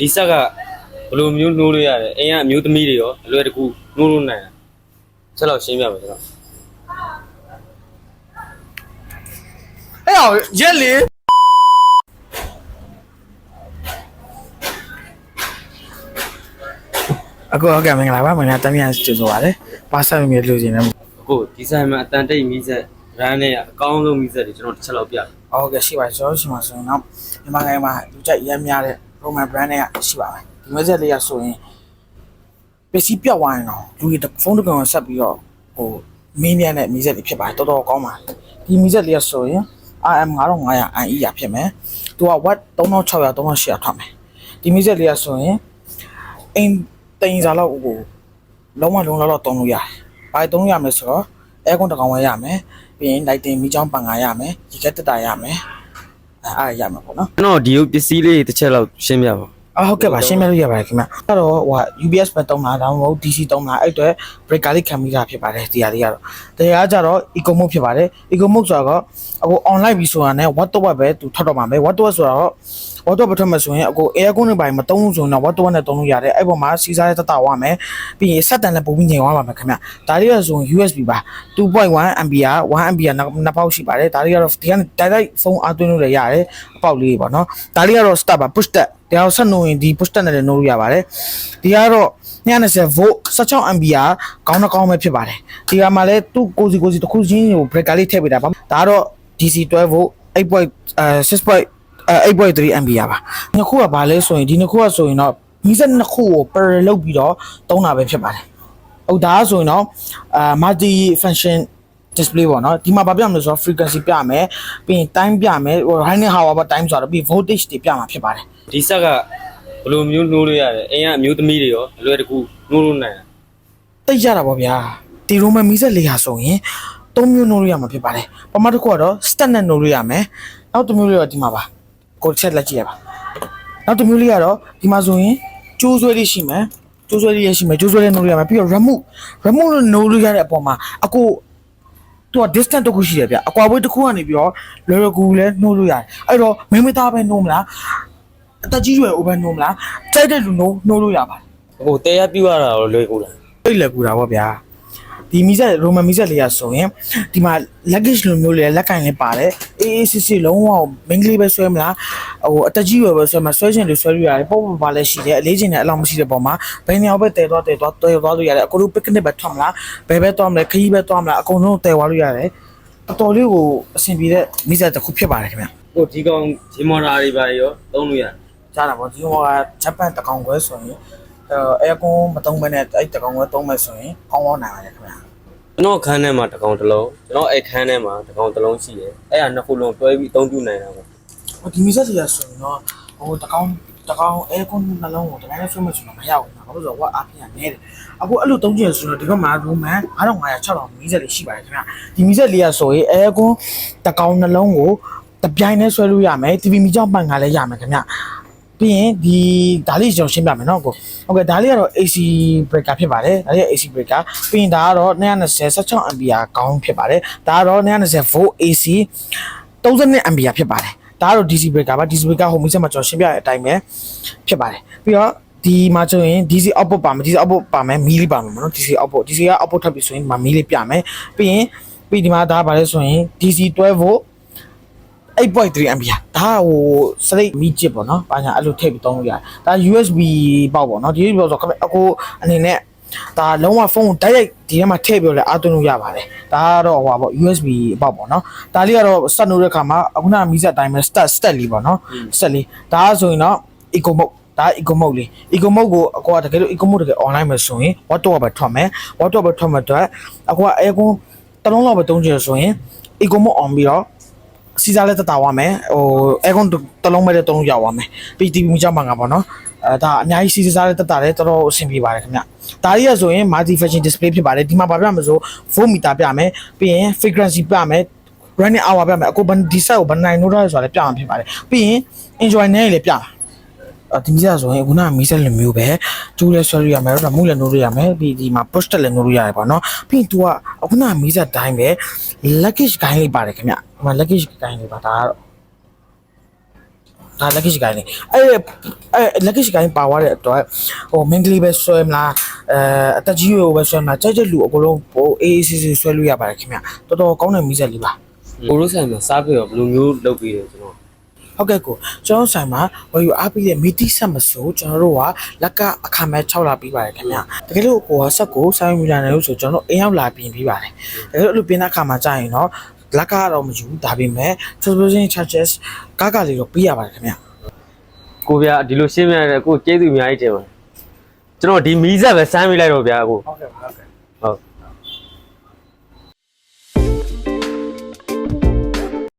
ဒီဆက်ကဘယ်လိုမျိုးနှိုးလို့ရတယ်အိမ်ကအမျိုးသမီးတွေရောအလွယ်တကူနှိုးလို့နိုင်တယ်ဆက်လောက်ရှင်းပြမယ်ကျွန်တော်အဲ့အောင်ရက်လေအခုဟုတ်ကဲ့မင်္ဂလာပါမင်္ဂလာတမ်းပြန်ကြိုဆိုပါရစေပါဆက်မြေလို့ရှင်လည်းအခုဒီဆိုင်မှာအတန်တိတ်မီးဆက်ရန်နဲ့အကောင်းဆုံးမီးဆက်တွေကျွန်တော်တစ်ချက်လောက်ပြတယ်ဟုတ်ကဲ့ရှိပါကျွန်တော်ရှိမှာဆိုရင်တော့မြန်မာနိုင်ငံမှာလူကြိုက်ရမ်းများတဲ့ Roman brand တွေကရှိပါမယ်ဒီမျိုးဆက်လေးရဆိုရင်ပစ္စည်းပြောက်သွားရင်တော့လူတွေဖုန်းတစ်ကောင်ဆက်ပြီးတော့ဟိုမင်းမြန်တဲ့မီးဆက်တွေဖြစ်ပါတယ်တော်တော်ကောင်းပါဒီမီးဆက်လေးရဆိုရင် RM 9500 IE ရဖြစ်မယ်သူက watt 3600 3800ထွက်မယ်ဒီမီးဆက်လေးရဆိုရင်အင်းတင်စားလောက်ကိုလုံးဝလုံးလောက်တော့တုံးလို့ရတယ်။ဘာတုံးရမလဲဆိုတော့အဲကွန်တစ်ကောင်ဝယ်ရမယ်။ပြီးရင် lighting မီးချောင်းပန်ကာရမယ်။ဒီကက်တက်တာရမယ်။ အဲအားရမယ်ပေါ့နော်ကျွန်တော်ဒီပစ္စည်းလေးတစ်ချက်လောက်ရှင်းပြပါ။အော်ဟုတ်ကဲ့ပါရှင်းပြလို့ရပါတယ်ခင်ဗျ။အဲ့တော့ဟို UPS ပဲတုံးတာဒါမှမဟုတ် DC တုံးတာအဲ့အတော့ breaker လေးခံမိတာဖြစ်ပါတယ်ဒီဟာလေးကတော့။တရားကြတော့ eco mode ဖြစ်ပါတယ်။ eco mode ဆိုတော့အခု online ပြီဆိုတာနဲ့ watt to watt ပဲသူထွက်တော့မှာပဲ watt to watt ဆိုတော့ ဝတ်တော့ပထမဆိုရင်အခု air con နဲ့ပိုင်းမတုံးဆိုရင်တော့ဝတ်တော့နဲ့တုံးလို့ရတယ်အဲ့ပေါ်မှာစီစားတဲ့တတဝါမယ်ပြီးရင်ဆက်တန်လည်းပုံပြီးညင်သွားပါမယ်ခင်ဗျဒါတွေဆိုရင် USB ပါ2.1 ampere 1 ampere နှစ်ပေါက်ရှိပါတယ်ဒါတွေကတော့ဒီကတိုက်တိုက်ဖုန်းအားသွင်းလို့လည်းရတယ်အပေါက်လေးပေါ့နော်ဒါတွေကတော့ start ပါ push start တရားဆက်နှုံရင်ဒီ push start နဲ့လည်းနှုံလို့ရပါတယ်ဒီကတော့220 volt 16 ampere ကောင်းတော့ကောင်းပဲဖြစ်ပါတယ်ဒီကမှာလည်းသူ့ကိုစီကိုစီတစ်ခုချင်းကို breaker လေးထည့်ပေးတာပါဒါကတော့ DC 12 volt 8.6.0 8.3 MB ရပါနှစ်ခုကဘာလဲဆိုရင်ဒီနှစ်ခုကဆိုရင်တော့22ခုကို parallel လုပ်ပြီးတော့သုံးတာပဲဖြစ်ပါတယ်ဟုတ်ဒါဆိုရင်တော့အာ multi function display ပေါ့နော်ဒီမှာဗာပြမလို့ဆိုတော့ frequency ပြမယ်ပြီးရင် time ပြမယ် running hour ပေါ့ time ဆိုတော့ပြီး voltage တွေပြမှာဖြစ်ပါတယ်ဒီဆက်ကဘယ်လိုမျိုးနှိုးလို့ရတယ်အိမ်ကအမျိုးသမီးတွေရောအလွယ်တကူနှိုးလို့နိုင်တာတိတ်ရတာပေါ့ဗျာဒီရိုမန်မီဆက်လေးဟာဆိုရင်၃မျိုးနှိုးလို့ရမှာဖြစ်ပါတယ်ပထမတစ်ခုကတော့ standard နှိုးလို့ရမယ်နောက်တစ်မျိုးလေးတော့ဒီမှာပါ ကိုချက်လက်ကြည့်ရပါနောက်တစ်မျိုးလေးကတော့ဒီမှာဆိုရင်ကျိုးဆွဲလေးရှိမယ်ကျိုးဆွဲလေးရရှိမယ်ကျိုးဆွဲလေးနှိုးလို့ရမယ်ပြီးတော့ remove remove လို့နှိုးလို့ရတဲ့အပေါ်မှာအကိုသူက distance တစ်ခုရှိတယ်ဗျအကွာဝေးတစ်ခုကနေပြီးတော့လွယ်လွယ်ကူကူလဲနှိုးလို့ရတယ်အဲ့တော့မင်းမသားပဲနှိုးမလားအသက်ကြီးရွယ်အိုပဲနှိုးမလားကြိုက်တဲ့လူနှိုးနှိုးလို့ရပါတယ်အခုတရားပြရတာရောလွယ်ကူလားပြိတ်လက်ကူတာပေါ့ဗျာ ဒီမီဇက်ရိုမန်မီဇက်လေးရဆိုရင်ဒီမှာ luggage လိုမျိုးလေးလက်ကင်လေးပါတယ်အေးအေးစစ်စစ်လုံးဝမင်းကလေးပဲဆွဲမလားဟိုအတက်ကြီးရွယ်ပဲဆွဲမှာဆွဲချင်လို့ဆွဲလို့ရတယ်ပေါ့ပေါ့ပါလည်းရှိတယ်အလေးချင်တဲ့အလောက်မရှိတဲ့ပုံမှာဘယ်နေရာပဲတည်သွားတည်သွားတည်သွားလို့ရတယ်အခုလို picnic ပဲထွက်မလားဘယ်ပဲသွားမလဲခရီးပဲသွားမလားအကုန်လုံးတည်သွားလို့ရတယ်တော်တော်လေးကိုအဆင်ပြေတဲ့မီဇက်တစ်ခုဖြစ်ပါတယ်ခင်ဗျအခုဒီကောင်ဂျီမော်တာတွေပါရောသုံးလို့ရတယ်ကြားတာပေါ့ဒီဟိုကဂျပန်တကောင်ခွဲဆိုရင် အဲအဲကွန်မသုံးဘဲနဲ့အဲ့တကောင်ခွဲသုံးမယ်ဆိုရင်ကောင်းကောင်းနိုင်ပါတယ်ခင်ဗျကျွန်တော်ခန်းထဲမှာတစ်ကောင်တစ်လုံးကျွန်တော်အဲ့ခန်းထဲမှာတစ်ကောင်တစ်လုံးရှိတယ်အဲ့ဒါနှစ်ခုလုံးတွဲပြီးအသုံးပြုနိုင်တာပေါ့ဟိုဒီမီဆက်စီရဆိုရင်တော့ဟိုတကောင်တကောင်အဲကွန်နှလုံးကိုတကောင်နဲ့ဆွဲမယ်ဆိုတော့မရဘူး။ဘာလို့လဲဆိုတော့ဝက်အားပြရနေတယ်။အခုအဲ့လိုသုံးချင်ဆိုတော့ဒီဘက်မှာရိုမန်9500 6000မီဆက်လေးရှိပါတယ်ခင်ဗျ။ဒီမီဆက်လေးရဆိုရင်အဲကွန်တကောင်နှလုံးကိုတပြိုင်နဲ့ဆွဲလို့ရမယ်။ TV မီကြောင့်ပန်ကလည်းရမယ်ခင်ဗျ။ ပြီးရင်ဒီဒါလေးကျွန်တော်ရှင်းပြမယ်နော်ကိုဟုတ်ကဲ့ဒါလေးကတော့ AC breaker ဖြစ်ပါတယ်ဒါလေးက AC breaker ပြီးရင်ဒါကတော့290 16 ampere ကောင်းဖြစ်ပါတယ်ဒါကတော့290 volt AC 32 ampere ဖြစ်ပါတယ်ဒါကတော့ DC breaker ပါ DC breaker ဟိုမီဆက်မှာကျွန်တော်ရှင်းပြတဲ့အတိုင်းပဲဖြစ်ပါတယ်ပြီးတော့ဒီမှာဆိုရင် DC output ပါမယ် DC output ပါမယ်မီးလေးပါမယ်နော် DC output DC က output ထပ်ပြီးဆိုရင်ဒီမှာမီးလေးပြမယ်ပြီးရင်ပြီးဒီမှာဒါကဘာလဲဆိုရင် DC 12 volt 8.3 ampere ဒါဟိုစရိတ်မီချစ်ပေါ့နော်။ဘာညာအဲ့လိုထည့်ပြီးသုံးလို့ရတယ်။ဒါ USB ပေါက်ပေါ့နော်။ဒီ USB ပေါက်ဆိုတော့အခုအနေနဲ့ဒါလုံးဝဖုန်းကိုတိုက်ရိုက်ဒီထဲမှာထည့်ပြီးတော့လည်းအားသွင်းလို့ရပါတယ်။ဒါကတော့ဟိုပါပေါ့ USB ပေါက်ပေါ့နော်။ဒါလေးကတော့စက်နိုးတဲ့ခါမှာအခုနကမီးစက်အတိုင်းပဲ stat stat လေးပေါ့နော်။ stat လေးဒါကဆိုရင်တော့ eco mode ဒါ eco mode လေး eco mode ကိုအကွာတကယ်လို့ eco mode တကယ် online မှာဆိုရင် watt hour ပဲထွက်မယ် watt hour ပဲထွက်မှာတော့အကွာ aircon တစ်လုံးလောက်ပဲသုံးချင်ဆိုရင် eco mode on ပြီးတော့ စီစားလဲတက်တာဝမယ်ဟိုအဲကွန်တလုံးမဲ့တဲ့တုံးရောက်သွားမယ်ပြီး TV မကြောက်မှာငါပေါ့နော်အဲဒါအများကြီးစီစားလဲတက်တာလဲတော်တော်အဆင်ပြေပါတယ်ခင်ဗျဒါကြီးရဆိုရင် multi function display ဖြစ်ပါတယ်ဒီမှာဗာပြမလို့4 meter ပြမယ်ပြီးရင် frequency ပြမယ် running hour ပြမယ်အခုဘန်ဒီဆက်ကိုဘန်နိုင်လို့ရဆိုတာလဲပြမှာဖြစ်ပါတယ်ပြီးရင် enjoy နဲ့လည်းပြမှာအ ဒီမီးဆိုရင်ခုနကမီးဆက်လိုမျိုးပဲကျိုးလဲဆွဲလို့ရမယ်တော့မူလည်းနိုးလို့ရမယ်ပြီးဒီမှာ push တက်လည်းနိုးလို့ရတယ်ပေါ့နော်ပြီးရင် तू ကအခုနကမီးဆက်တိုင်းပဲ luggage ဂိုင်းလေးပါတယ်ခင်ဗျဟိုမှာ luggage ဂိုင်းလေးပါဒါကတော့ဒါ lucky ရှိကိုင်းနေအဲ့အဲ့ lucky ရှိကိုင်းပါသွားတဲ့အတွက်ဟို main ကလေးပဲဆွဲမလားအဲအတက်ကြီးကိုပဲဆွဲမလားကြိုက်တဲ့လူအကုန်လုံးဟိုအေးအေးဆေးဆေးဆွဲလို့ရပါတယ်ခင်ဗျတော်တော်ကောင်းတဲ့မီးစက်လေးပါကိုရိုးဆိုင်မှာစားပြီးတော့ဘယ်လိုမျိုးလုပ်ပြီးတယ်ကျွန်တော် ဟုတ်ကဲ့ကိုကျွန်တော်ဆိုင်မှာဝယ်ယူအားပေးတဲ့မီတီဆက်မဆိုကျွန်တော်တို့ကလက်ကအခါမဲ့6လာပြီးပါတယ်ခင်ဗျတကယ်လို့ကိုကဆက်ကိုဆိုင်မီလာနေလို့ဆိုကျွန်တော်တို့အိမ်ရောက်လာပြင်ပြီးပါတယ်တကယ်လို့အဲ့လိုပြင်တဲ့အခါမှာကြာရင်တော့လက်ကတော့မယူဘူးဒါပေမဲ့ subscription charges ကားကလေးတော့ပေးရပါတယ်ခင်ဗျကိုဗျာဒီလိုရှင်းပြရတဲ့ကိုကျေးဇူးအများကြီးတင်ပါတယ်ကျွန်တော်ဒီမီးဆက်ပဲစမ်းမိလိုက်တော့ဗျာကိုဟုတ်ကဲ့ဟုတ်ကဲ့ဟုတ်